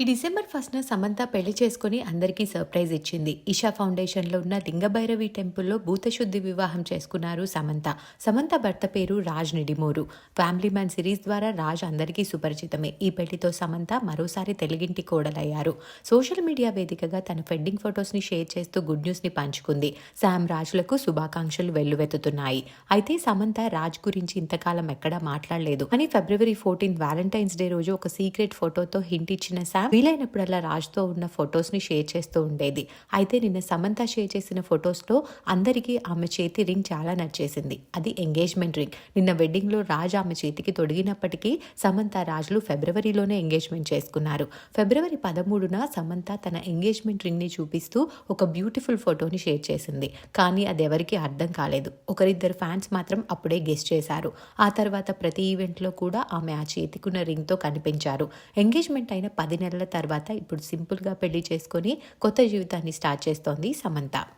ఈ డిసెంబర్ ఫస్ట్న సమంత పెళ్ళి చేసుకుని అందరికీ సర్ప్రైజ్ ఇచ్చింది. ఇషా ఫౌండేషన్లో ఉన్న లింగభైరవి టెంపుల్లో భూతశుద్ధి వివాహం చేసుకున్నారు సమంత. సమంత భర్త పేరు Raj Nidimoru. Family Man series ద్వారా రాజ్ అందరికీ సుపరిచితమే. ఈ పెళ్ళితో సమంత మరోసారి తెలుగింటి కోడలయ్యారు. సోషల్ మీడియా వేదికగా తన వెడ్డింగ్ ఫొటోస్ని షేర్ చేస్తూ గుడ్ న్యూస్ని పంచుకుంది. శామ్ రాజ్లకు శుభాకాంక్షలు వెల్లువెత్తుతున్నాయి. అయితే సమంత రాజ్ గురించి ఇంతకాలం ఎక్కడా మాట్లాడలేదు. అని ఫిబ్రవరి ఫోర్టీన్త్ వ్యాలంటైన్స్ డే రోజు ఒక సీక్రెట్ ఫోటోతో హింట్ ఇచ్చిన శామ్ వీలైనప్పుడల్లా రాజ్తో ఉన్న ఫొటోస్ని షేర్ చేస్తూ ఉండేది. అయితే నిన్న సమంత షేర్ చేసిన ఫొటోస్లో అందరికీ ఆమె చేతి రింగ్ చాలా నచ్చేసింది. అది ఎంగేజ్మెంట్ రింగ్. నిన్న వెడ్డింగ్లో రాజ్ ఆమె చేతికి తొడిగినప్పటికీ సమంత రాజులు ఫిబ్రవరిలోనే ఎంగేజ్మెంట్ చేసుకున్నారు. ఫిబ్రవరి పదమూడున సమంత తన ఎంగేజ్మెంట్ రింగ్ని చూపిస్తూ ఒక బ్యూటిఫుల్ ఫోటోని షేర్ చేసింది. కానీ అది ఎవరికీ అర్థం కాలేదు. ఒకరిద్దరు ఫ్యాన్స్ మాత్రం అప్పుడే గెస్ట్ చేశారు. ఆ తర్వాత ప్రతి ఈవెంట్లో కూడా ఆమె ఆ చేతికున్న రింగ్తో కనిపించారు. ఎంగేజ్మెంట్ అయిన పది నెలల తర్వాత ఇప్పుడు సింపుల్గా పెళ్ళి చేసుకొని కొత్త జీవితాన్ని స్టార్ట్ చేస్తోంది సమంత.